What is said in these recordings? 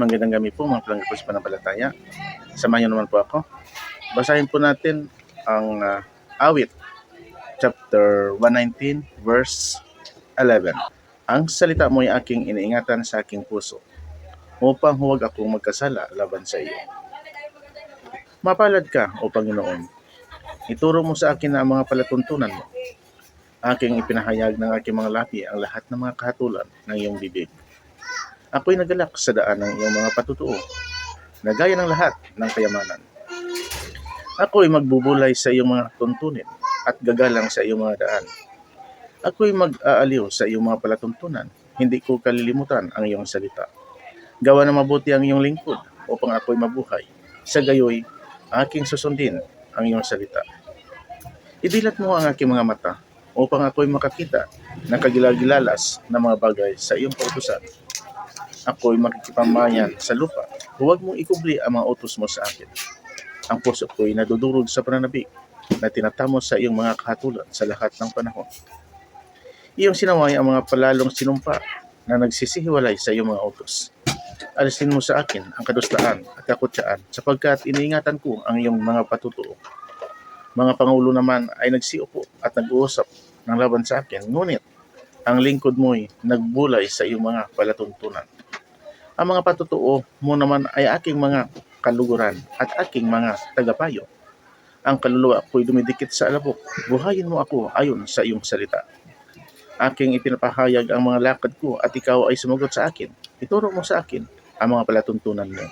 Magandang gabi po mga palangga ko sa panampalataya. Samahan niyo naman po ako. Basahin po natin ang ah, awit chapter 119 verse 11. Ang salita mo ay aking iniingatan sa aking puso upang huwag akong magkasala laban sa iyo. Mapalad ka, O Panginoon. Ituro mo sa akin ang mga palatuntunan mo. Aking ipinahayag ng aking mga labi ang lahat ng mga kahatulan ng iyong bibig. Ako'y nagalak sa daan ng iyong mga patutuo, na gaya ng lahat ng kayamanan. Ako'y magbubulay sa iyong mga tuntunin at gagalang sa iyong mga daan. Ako'y mag-aaliw sa iyong mga palatuntunan, hindi ko kalilimutan ang iyong salita. Gawa na mabuti ang iyong lingkod upang ako'y mabuhay. Sa gayoy, aking susundin ang iyong salita. Idilat mo ang aking mga mata upang ako'y makakita ng kagilagilalas na mga bagay sa iyong kautusan ako'y makikipamayan sa lupa. Huwag mong ikubli ang mga utos mo sa akin. Ang puso ko'y nadudurog sa pananabik na tinatamo sa iyong mga kahatulan sa lahat ng panahon. Iyong sinaway ang mga palalong sinumpa na nagsisihiwalay sa iyong mga utos. Alisin mo sa akin ang kadustaan at kakutsaan sapagkat iniingatan ko ang iyong mga patutuo. Mga pangulo naman ay nagsiupo at nag-uusap ng laban sa akin, ngunit ang lingkod mo'y nagbulay sa iyong mga palatuntunan. Ang mga patutuo mo naman ay aking mga kaluguran at aking mga tagapayo. Ang kaluluwa ko'y dumidikit sa alabok. Buhayin mo ako ayon sa iyong salita. Aking ipinapahayag ang mga lakad ko at ikaw ay sumagot sa akin. Ituro mo sa akin ang mga palatuntunan mo.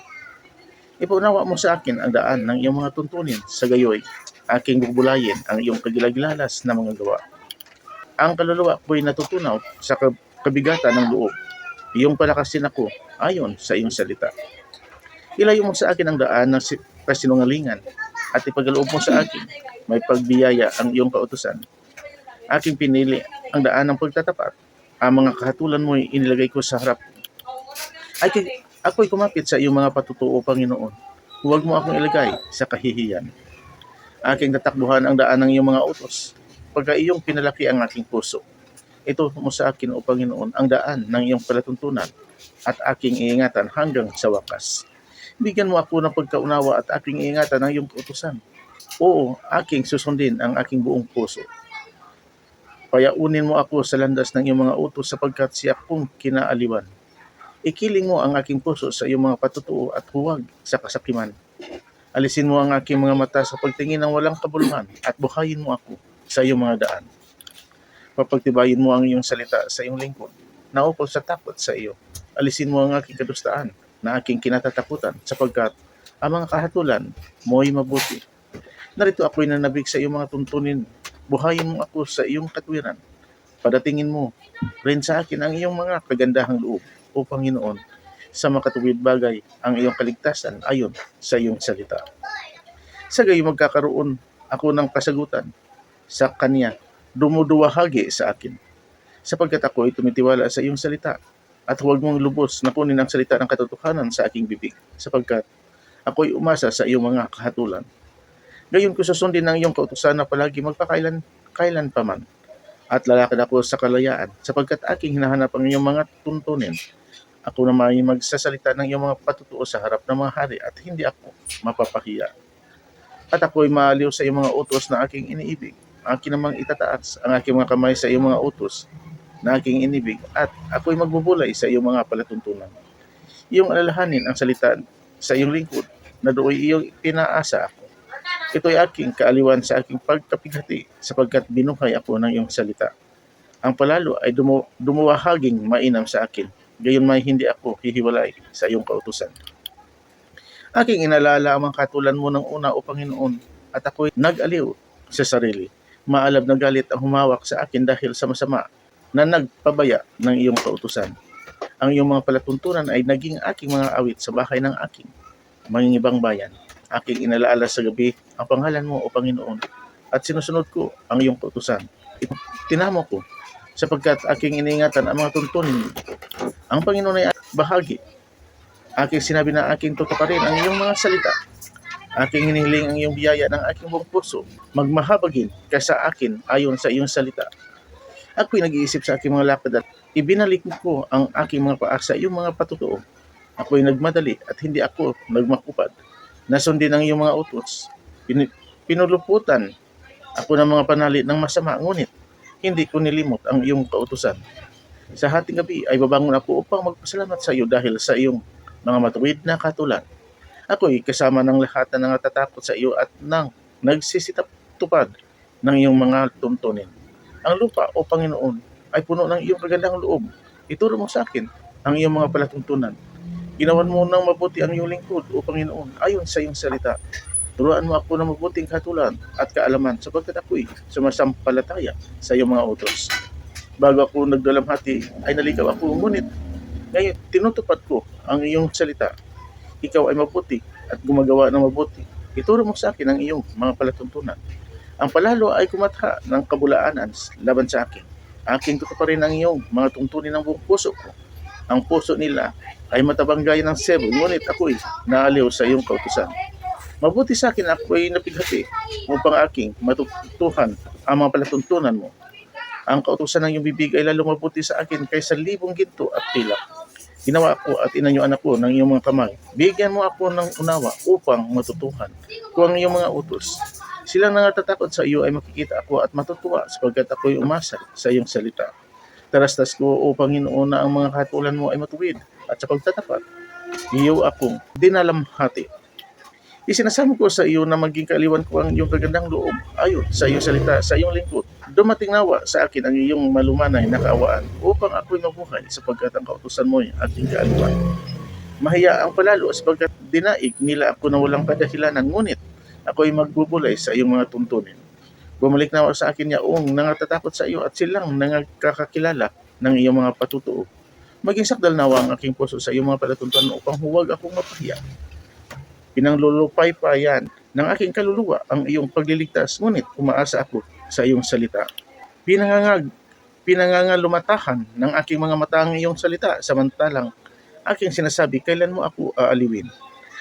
Ipunawa mo sa akin ang daan ng iyong mga tuntunin. Sa gayoy, aking bubulayin ang iyong kagilagilalas na mga gawa. Ang kaluluwa ko'y natutunaw sa kab- kabigatan ng loob. Iyong palakasin ako ayon sa iyong salita. Ilayo mo sa akin ang daan ng si- kasinungalingan at ipagaloob mo sa akin may pagbiyaya ang iyong kautusan. Aking pinili ang daan ng pagtatapat. Ang mga kahatulan mo inilagay ko sa harap. Ay, ako'y kumapit sa iyong mga patutuo, Panginoon. Huwag mo akong ilagay sa kahihiyan. Aking tatakbuhan ang daan ng iyong mga utos. Pagka iyong pinalaki ang aking puso. Ito mo sa akin, O Panginoon, ang daan ng iyong palatuntunan at aking iingatan hanggang sa wakas. Bigyan mo ako ng pagkaunawa at aking iingatan ang iyong kautusan. Oo, aking susundin ang aking buong puso. Payaunin mo ako sa landas ng iyong mga utos sapagkat siya kong kinaaliwan. Ikiling mo ang aking puso sa iyong mga patutuo at huwag sa kasakiman. Alisin mo ang aking mga mata sa pagtingin ng walang kabuluhan at buhayin mo ako sa iyong mga daan. Papagtibayin mo ang iyong salita sa iyong lingkod na ukol sa takot sa iyo. Alisin mo ang aking kadustaan na aking kinatatakutan sapagkat ang mga kahatulan mo'y mabuti. Narito ako'y nanabig sa iyong mga tuntunin. Buhayin mo ako sa iyong katwiran. Padatingin mo rin sa akin ang iyong mga kagandahang loob, O Panginoon, sa makatuwid bagay ang iyong kaligtasan ayon sa iyong salita. Sa gayon magkakaroon ako ng kasagutan sa Kanya, dumuduwahagi sa akin, sapagkat ako ay tumitiwala sa iyong salita at huwag mong lubos na kunin ang salita ng katotohanan sa aking bibig, sapagkat ako'y umasa sa iyong mga kahatulan. Gayon ko susundin ng iyong kautusan na palagi magpakailan kailan pa man. At lalakad ako sa kalayaan, sapagkat aking hinahanap ang iyong mga tuntunin. Ako na may magsasalita ng iyong mga patutuo sa harap ng mga hari at hindi ako mapapahiya. At ako'y maaliw sa iyong mga utos na aking iniibig. Akin namang itataas ang aking mga kamay sa iyong mga utos na aking inibig at ako'y magbubulay sa iyong mga palatuntunan. Iyong alalahanin ang salita sa iyong lingkod na doon iyong pinaasa ako. Ito'y aking kaaliwan sa aking pagkapighati sapagkat binuhay ako ng iyong salita. Ang palalo ay dumu- dumuwahaging mainam sa akin, gayon may hindi ako hihiwalay sa iyong kautusan. Aking inalala ang mga katulan mo ng una o Panginoon at ako'y nag-aliw sa sarili. Maalab na galit ang humawak sa akin dahil sa masama na nagpabaya ng iyong kautusan. Ang iyong mga palatuntunan ay naging aking mga awit sa bahay ng aking mangingibang bayan. Aking inalaala sa gabi ang pangalan mo o Panginoon at sinusunod ko ang iyong kautusan. Tinamo ko sapagkat aking iniingatan ang mga tuntunin mo. Ang Panginoon ay bahagi. Aking sinabi na aking tutuparin ang iyong mga salita. Aking hinihiling ang iyong biyaya ng aking buong puso. Magmahabagin ka sa akin ayon sa iyong salita. Ako'y nag-iisip sa aking mga lakad at ibinalik ko ang aking mga paa sa iyong mga patutuo. Ako'y nagmadali at hindi ako nagmakupad. Nasundin ang iyong mga utos. Pin- pinuluputan ako ng mga panali ng masama, ngunit hindi ko nilimot ang iyong kautusan. Sa hating gabi ay babangon ako upang magpasalamat sa iyo dahil sa iyong mga matuwid na katulan. Ako'y kasama ng lahat na nangatatakot sa iyo at nang nagsisitaptupad ng iyong mga tuntunin. Ang lupa, o Panginoon, ay puno ng iyong kagandang loob. Ituro mo sa akin ang iyong mga palatuntunan. Ginawan mo ng mabuti ang iyong lingkod, o Panginoon, ayon sa iyong salita. Turuan mo ako ng mabuting katulan at kaalaman sapagkat ako'y sumasampalataya sa iyong mga utos. Bago ako nagdalamhati, ay naligaw ako, ngunit ngayon tinutupad ko ang iyong salita. Ikaw ay mabuti at gumagawa ng mabuti. Ituro mo sa akin ang iyong mga palatuntunan. Ang palalo ay kumatha ng kabulaanan laban sa akin. Aking tutuparin ang iyong mga tuntunin ng buong puso ko. Ang puso nila ay matabang gaya ng sebo, ngunit ako'y naaliw sa iyong kautusan. Mabuti sa akin ako ay napighati upang aking matutuhan ang mga palatuntunan mo. Ang kautusan ng iyong bibig ay lalong mabuti sa akin kaysa libong ginto at tila. Ginawa ko at inanyuan ako ng iyong mga kamay. Bigyan mo ako ng unawa upang matutuhan ko ang iyong mga utos. Silang nangatakot sa iyo ay makikita ako at matutuwa sapagkat ako'y umasa sa iyong salita. Tarastas ko, O Panginoon, na ang mga katulan mo ay matuwid at sa pagtatapat, iyo akong dinalamhati. Isinasamo ko sa iyo na maging kaaliwan ko ang iyong kagandang loob ayon sa iyong salita, sa iyong lingkod. Dumating nawa sa akin ang iyong malumanay na kaawaan upang ako'y mabuhay sapagkat ang kautusan mo ay aking kaaliwan. Mahiya ang palalo sapagkat dinaig nila ako na walang kadahilanan, ngunit ako'y magbubulay sa iyong mga tuntunin. Bumalik nawa sa akin yaong nangatakot sa iyo at silang nangakakilala ng iyong mga patutuo. Maging sakdal nawa ang aking puso sa iyong mga palatuntunan upang huwag akong mapahiya. Pinanglulupay pa yan ng aking kaluluwa ang iyong pagliligtas, ngunit umaasa ako sa iyong salita. Pinangangag, pinangangalumatahan ng aking mga mata ang iyong salita, samantalang aking sinasabi, kailan mo ako aaliwin?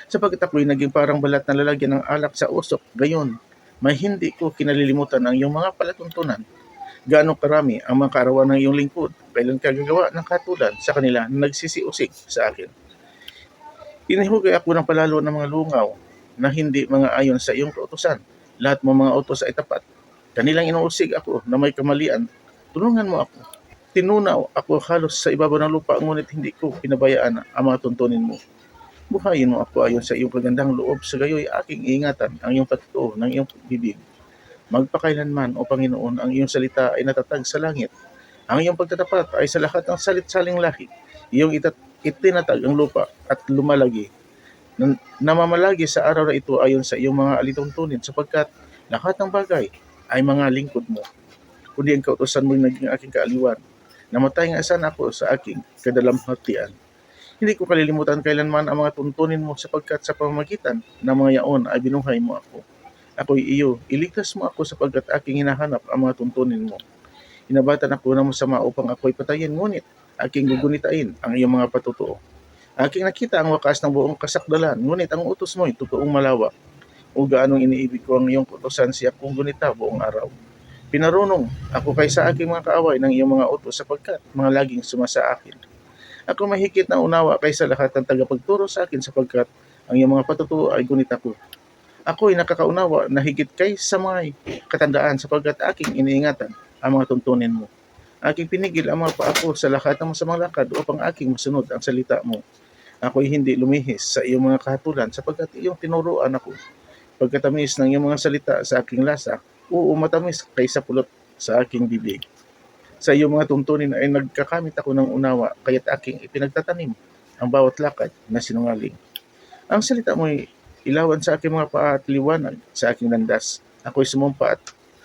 Sapagkat ako'y naging parang balat na lalagyan ng alak sa usok, gayon, may hindi ko kinalilimutan ang iyong mga palatuntunan. Gaano karami ang mga kaarawan ng iyong lingkod, kailan ka gagawa ng katulad sa kanila na nagsisiusig sa akin. Inihugay ako ng palalo ng mga lungaw na hindi mga ayon sa iyong kautosan. Lahat mo mga utos ay tapat. Kanilang inuusig ako na may kamalian. Tulungan mo ako. Tinunaw ako halos sa ibabaw ng lupa ngunit hindi ko pinabayaan ang mga tuntunin mo. Buhayin mo ako ayon sa iyong kagandang loob sa gayoy aking ingatan ang iyong patutuo ng iyong bibig. Magpakailanman o Panginoon ang iyong salita ay natatag sa langit. Ang iyong pagtatapat ay sa lahat ng salit-saling lahi. Iyong itat itinatag ang lupa at lumalagi. Namamalagi sa araw na ito ayon sa iyong mga alituntunin sapagkat lahat ng bagay ay mga lingkod mo. Kundi ang kautosan mo naging aking kaaliwan. Namatay nga sana ako sa aking kadalamhatian. Hindi ko kalilimutan kailanman ang mga tuntunin mo sapagkat sa pamamagitan ng mga yaon ay binuhay mo ako. Ako'y iyo, iligtas mo ako sapagkat aking hinahanap ang mga tuntunin mo. Inabatan ako ng masama upang ako'y patayin, ngunit aking gugunitain ang iyong mga patutuo. Aking nakita ang wakas ng buong kasakdalan, ngunit ang utos mo ay totoong malawak. O gaanong iniibig ko ang iyong utosan siya kung gunita buong araw. Pinarunong ako kay sa aking mga kaaway ng iyong mga utos sapagkat mga laging sumasa akin. Ako mahigit na unawa kaysa lahat ng tagapagturo sa akin sapagkat ang iyong mga patutuo ay gunita ko. Ako ay nakakaunawa na higit kay sa mga katandaan sapagkat aking iniingatan ang mga tuntunin mo. Aking pinigil ang mga paa ko sa lahat ng masamang lakad upang aking masunod ang salita mo. Ako'y hindi lumihis sa iyong mga kahatulan sapagkat iyong tinuruan ako. Pagkatamis ng iyong mga salita sa aking lasa, oo matamis kaysa pulot sa aking bibig. Sa iyong mga tuntunin ay nagkakamit ako ng unawa, kaya't aking ipinagtatanim ang bawat lakad na sinungaling. Ang salita mo ay ilawan sa aking mga paa at liwanag sa aking landas. Ako'y sumumpa at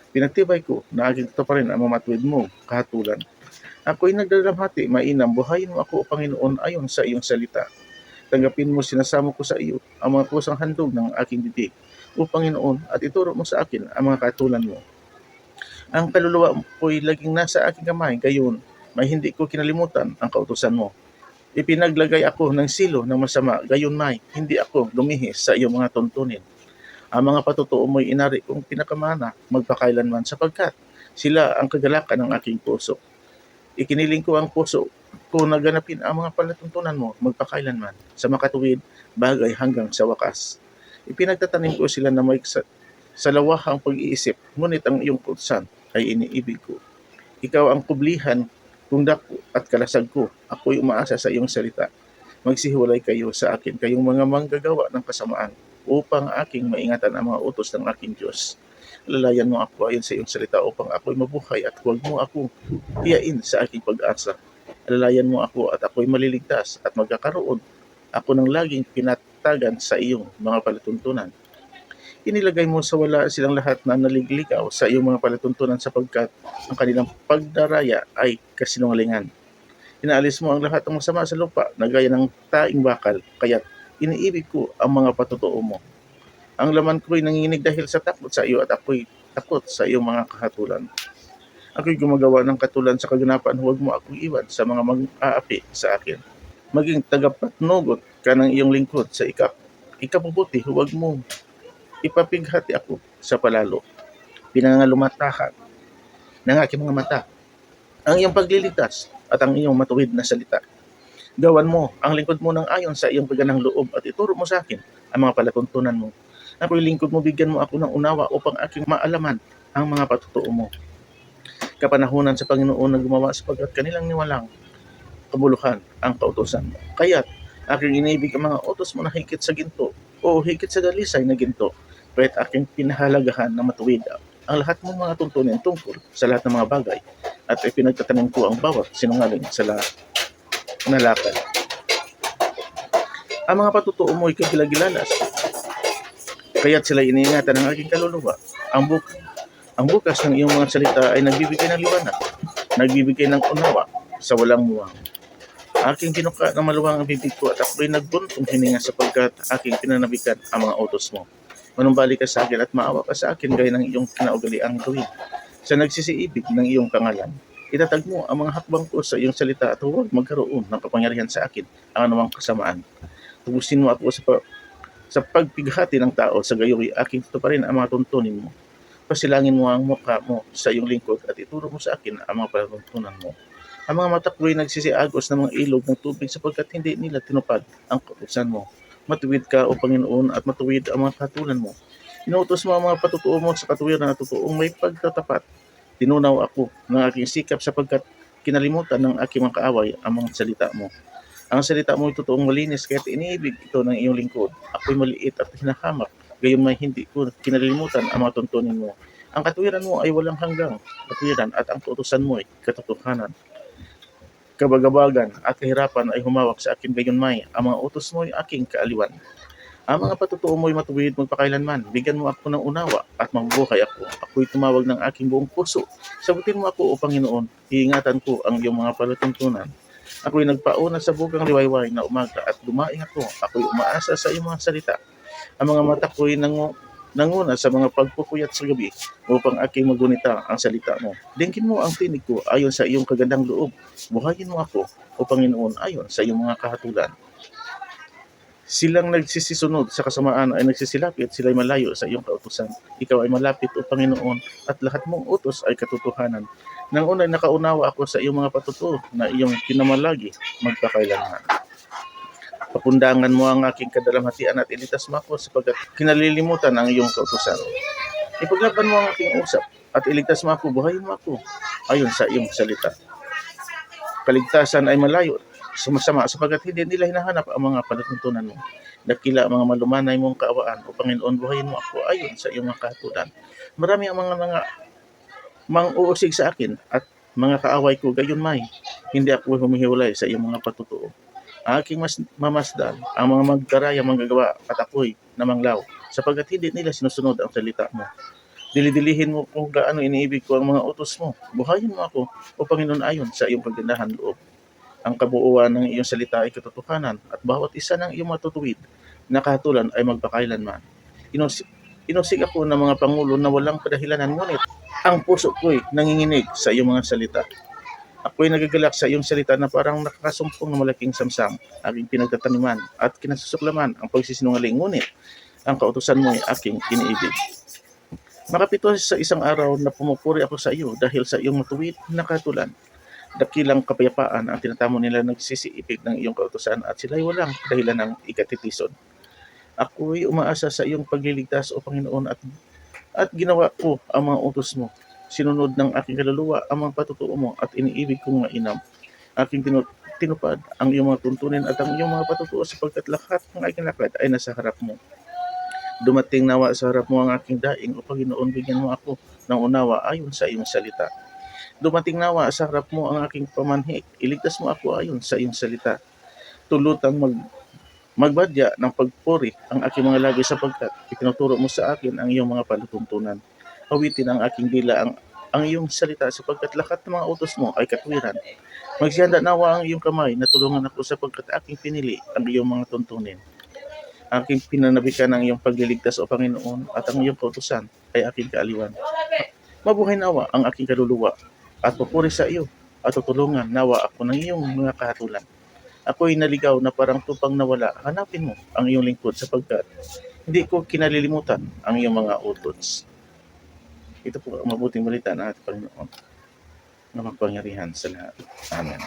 pinagtibay ko na aking tuparin ang mamatwid mo, kahatulan. Ako'y nagdalamhati, mainam, buhayin mo ako, Panginoon, ayon sa iyong salita. Tanggapin mo sinasamo ko sa iyo ang mga kusang handog ng aking bibig, O Panginoon, at ituro mo sa akin ang mga katulan mo. Ang kaluluwa ko'y laging nasa aking kamay, gayon, may hindi ko kinalimutan ang kautusan mo. Ipinaglagay ako ng silo ng masama, gayon may, hindi ako lumihis sa iyong mga tuntunin. Ang mga patutuo mo'y inari kong pinakamana magpakailanman sapagkat sila ang kagalakan ng aking puso. Ikiniling ko ang puso ko naganapin ang mga palatuntunan mo magpakailanman sa makatuwid bagay hanggang sa wakas. Ipinagtatanim ko sila na may sa, salawahang pag-iisip, ngunit ang iyong kursan ay iniibig ko. Ikaw ang kublihan kung dako at kalasag ko. Ako'y umaasa sa iyong salita. Magsihiwalay kayo sa akin, kayong mga manggagawa ng kasamaan, upang aking maingatan ang mga utos ng aking Diyos. Lalayan mo ako ayon sa iyong salita upang ako'y mabuhay at huwag mo ako iyain sa aking pag-asa. Alalayan mo ako at ako'y maliligtas at magkakaroon ako ng laging pinatagan sa iyong mga palatuntunan. Inilagay mo sa wala silang lahat na naligligaw sa iyong mga palatuntunan sapagkat ang kanilang pagdaraya ay kasinungalingan. Inaalis mo ang lahat ng masama sa lupa na gaya ng taing bakal, kaya't iniibig ko ang mga patotoo mo. Ang laman ko'y nanginginig dahil sa takot sa iyo at ako'y takot sa iyong mga kahatulan. Ako'y gumagawa ng katulan sa kaganapan, huwag mo akong iwan sa mga mag-aapi sa akin. Maging tagapatnugot ka ng iyong lingkod sa ikap. Ikabubuti, huwag mo ipapighati ako sa palalo. Pinangalumatahan ng aking mga mata ang iyong paglilitas at ang iyong matuwid na salita. Gawan mo ang lingkod mo ng ayon sa iyong paganang loob at ituro mo sa akin ang mga palatuntunan mo. Ako'y lingkod mo, bigyan mo ako ng unawa upang aking maalaman ang mga patotoo mo. Kapanahunan sa Panginoon na gumawa sapagkat kanilang niwalang kabuluhan ang kautosan mo. Kaya't aking inibig ang mga utos mo na higit sa ginto o higit sa dalisay na ginto. Kaya't aking pinahalagahan na matuwid ang lahat mong mga tuntunin tungkol sa lahat ng mga bagay at ipinagtatanim ko ang bawat sinungaling sa lahat na lakad. Ang mga patutoo mo ay kagilagilalas. Kaya't sila iniingatan ng aking kaluluwa. Ang, buk ang bukas ng iyong mga salita ay nagbibigay ng liwanag, nagbibigay ng unawa sa walang muwang. Aking kinuka ng maluwang ang bibig ko at ako'y nagbuntong hininga sapagkat aking pinanabikan ang mga utos mo. Manumbalik ka sa akin at maawa ka sa akin gaya ng iyong kinaugaliang gawin. Sa nagsisiibig ng iyong kangalan, itatag mo ang mga hakbang ko sa iyong salita at huwag magkaroon ng kapangyarihan sa akin ang anumang kasamaan. Tubusin mo ako sa, pa- sa pagpighati ng tao sa gayoy aking tuparin ang mga tuntunin mo. Pasilangin mo ang mukha mo sa iyong lingkod at ituro mo sa akin ang mga palatuntunan mo. Ang mga mata ko'y nagsisiagos ng mga ilog ng tubig sapagkat hindi nila tinupad ang kautusan mo. Matuwid ka o Panginoon at matuwid ang mga katulan mo. Inuutos mo ang mga patutuo mo sa katuwiran na totoong may pagtatapat. Tinunaw ako ng aking sikap sapagkat kinalimutan ng aking mga kaaway ang mga salita mo. Ang salita mo ay totoong malinis kaya't iniibig ito ng iyong lingkod. Ako'y maliit at hinahamak, gayon may hindi ko kinalimutan ang mga tuntunin mo. Ang katuwiran mo ay walang hanggang katuwiran at ang kautusan mo ay katotohanan. Kabagabagan at kahirapan ay humawak sa akin gayon may ang mga utos mo ay aking kaaliwan. Ang mga patutuo mo ay matuwid magpakailanman. Bigyan mo ako ng unawa at mabubuhay ako. Ako'y tumawag ng aking buong puso. Sagutin mo ako, O Panginoon. Iingatan ko ang iyong mga palatuntunan. Ako'y nagpauna sa bugang liwayway na umaga at dumaing ako. Ako'y umaasa sa iyong mga salita. Ang mga mata ko'y nangu nanguna sa mga pagpupuyat sa gabi upang aking magunita ang salita mo. Dinggin mo ang tinig ko ayon sa iyong kagandang loob. Buhayin mo ako, O Panginoon, ayon sa iyong mga kahatulan. Silang nagsisisunod sa kasamaan ay nagsisilapit, sila ay malayo sa iyong kautusan. Ikaw ay malapit, O Panginoon, at lahat mong utos ay katotohanan. Nang unay nakaunawa ako sa iyong mga patutuo na iyong pinamalagi magpakailanman. Papundangan mo ang aking kadalamhatian at ilitas mo ako sapagkat kinalilimutan ang iyong kautusan. Ipaglaban mo ang aking usap at iligtas mo ako, buhayin mo ako ayon sa iyong salita. Kaligtasan ay malayo sumasama sapagkat hindi nila hinahanap ang mga palatuntunan mo. Dakila ang mga malumanay mong kaawaan o Panginoon, buhayin mo ako ayon sa iyong mga kahatulan. Marami ang mga mga mang-uusig sa akin at mga kaaway ko gayon may. Hindi ako humihiwalay sa iyong mga patutuo. Aking mas mamasdan ang mga magdaraya manggagawa at ako'y namanglaw sapagkat hindi nila sinusunod ang salita mo. Dilidilihin mo kung gaano iniibig ko ang mga utos mo. Buhayin mo ako o Panginoon ayon sa iyong paggandahan loob. Ang kabuuan ng iyong salita ay katotohanan at bawat isa ng iyong matutuwid na kahatulan ay magpakailanman. Inus inusig ako ng mga pangulo na walang kadahilanan ngunit ang puso ko'y nanginginig sa iyong mga salita. Ako'y nagagalak sa iyong salita na parang nakakasumpong ng malaking samsam, aking pinagtataniman at kinasusuklaman ang pagsisinungaling ngunit ang kautusan mo ay aking iniibig. Makapito sa isang araw na pumupuri ako sa iyo dahil sa iyong matuwid na katulan. dakilang kapayapaan ang tinatamo nila nagsisiipig ng iyong kautusan at sila'y walang dahilan ng ikatitison. Ako'y umaasa sa iyong pagliligtas o Panginoon at at ginawa ko ang mga utos mo. Sinunod ng aking kaluluwa ang mga patutuo mo at iniibig kong mainam. Aking tinu- tinupad ang iyong mga tuntunin at ang iyong mga patutuo sapagkat lahat ng aking lakad ay nasa harap mo. Dumating nawa sa harap mo ang aking daing o Panginoon, bigyan mo ako ng unawa ayon sa iyong salita. Dumating nawa sa harap mo ang aking pamanhik, iligtas mo ako ayon sa iyong salita. Tulutang mag magbadya ng pagpuri ang aking mga lagi sapagkat itinuturo mo sa akin ang iyong mga palutuntunan. Awitin ang aking dila ang, ang iyong salita sapagkat lahat ng mga utos mo ay katwiran. Magsiyanda nawa ang iyong kamay na tulungan ako sapagkat aking pinili ang iyong mga tuntunin. Aking pinanabikan ang iyong pagliligtas o Panginoon at ang iyong kautusan ay aking kaaliwan. Mabuhay nawa ang aking kaluluwa at pupuri sa iyo at tutulungan nawa ako ng iyong mga kahatulan. Ako'y naligaw na parang tupang nawala. Hanapin mo ang iyong lingkod sapagkat hindi ko kinalilimutan ang iyong mga utos. Ito po ang mabuting balita ng ating Panginoon na magpangyarihan sa lahat. Amen.